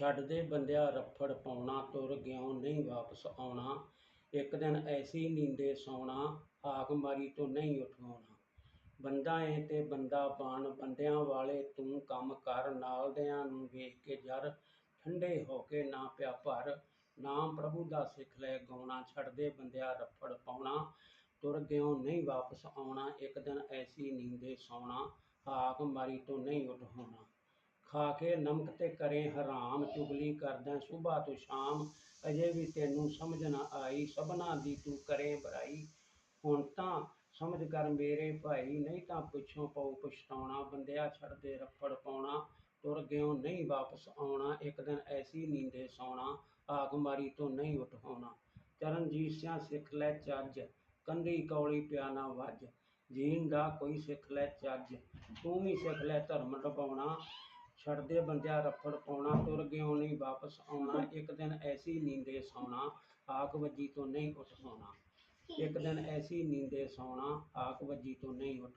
ਛੱਡਦੇ ਬੰਦਿਆ ਰੱਫੜ ਪਾਉਣਾ, ਤੁਰ ਗਿਓ ਨਹੀਂ ਵਾਪਸ ਆਉਣਾ। ਇੱਕ ਦਿਨ ਐਸੀ ਨੀਂਦੇ ਸੌਣਾ, ਹਾਕ ਮਾਰੀ ਤੋਂ ਨਹੀਂ ਉਠਾਉਣਾ ਬੰਦਾ ਏ ਤੇ ਬੰਦਾ ਬਣ, ਬੰਦਿਆਂ ਵਾਲੇ ਤੂੰ ਕੰਮ ਕਰ, ਨਾਲਦਿਆਂ ਨੂੰ ਵੇਖ ਕੇ ਜਰ ਠੰਡੇ ਹੋ ਕੇ ਨਾ ਪਿਆ ਭਰ। ਨਾਮ ਪ੍ਰਭੂ ਦਾ ਸਿੱਖ ਲੈ, ਗਾਉਣਾ, ਛੱਡਦੇ ਬੰਦਿਆ ਰੱਫੜ ਪਾਉਣਾ, ਤੁਰ ਗਿਓ ਨਹੀਂ ਵਾਪਸ ਆਉਣਾ। ਇੱਕ ਦਿਨ ਐਸੀ ਨੀਂਦੇ ਸੌਣਾ, ਹਾਕ ਮਾਰੀ ਤੋਂ ਨਹੀਂ ਉਠਾਉਣਾ ਖਾ ਕੇ ਨਮਕ ਤੇ ਕਰੇ ਹਰਾਮ, ਚੁਗਲੀ ਕਰਦਾ ਸੁਬਾ ਤੋਂ ਸ਼ਾਮ ਅਜੇ ਵੀ ਤੈਨੂੰ ਸਮਝ ਨਾ ਆਈ, ਸਭਨਾ ਦੀ ਤੂੰ ਕਰੇ ਬੁਰਾਈ। ਹੁਣ ਤਾਂ ਸਮਝ ਕਰ ਮੇਰੇ ਭਾਈ, ਨਹੀਂ ਤਾਂ ਪਿੱਛੋਂ ਪਊ ਪਛਤਾਉਣਾ, ਬੰਦਿਆ ਛੱਡਦੇ ਰੱਫੜ ਪਾਉਣਾ, ਤੁਰ ਗਿਓ ਨਹੀਂ ਵਾਪਸ ਆਉਣਾ, ਇੱਕ ਦਿਨ ਐਸੀ ਨੀਂਦੇ ਸੌਣਾ, ਆਗ ਮਾਰੀ ਤੋਂ ਨਹੀਂ ਉਠਾਉਣਾ। ਚਰਨਜੀਤ ਸਿਆ ਸਿੱਖ ਲੈ ਚੱਜ ਕੰਧੀ ਕੌਲੀ ਪਿਆਨਾ ਵੱਜ। ਜੀਣ ਦਾ ਕੋਈ ਸਿੱਖ ਲੈ ਚੱਜ, ਤੂੰ ਵੀ ਸਿੱਖ ਲੈ ਧਰਮ ਨਿਭਾਉਣਾ। ਛੱਡਦੇ ਬੰਦਿਆ ਰੱਫੜ ਪਾਉਣਾ, ਤੁਰ ਗਿਓ ਨਹੀਂ ਵਾਪਸ ਆਉਣਾ, ਇੱਕ ਦਿਨ ਐਸੀ ਨੀਂਦੇ ਸੌਣਾ ਆਕ ਵੱਜੀ ਤੋਂ ਨਹੀਂ ਉੱਠ ਸੌਣਾ। ਇੱਕ ਦਿਨ ਐਸੀ ਨੀਂਦੇ ਸੌਣਾ ਆਕ ਵੱਜੀ ਤੋਂ ਨਹੀਂ ਉੱਠ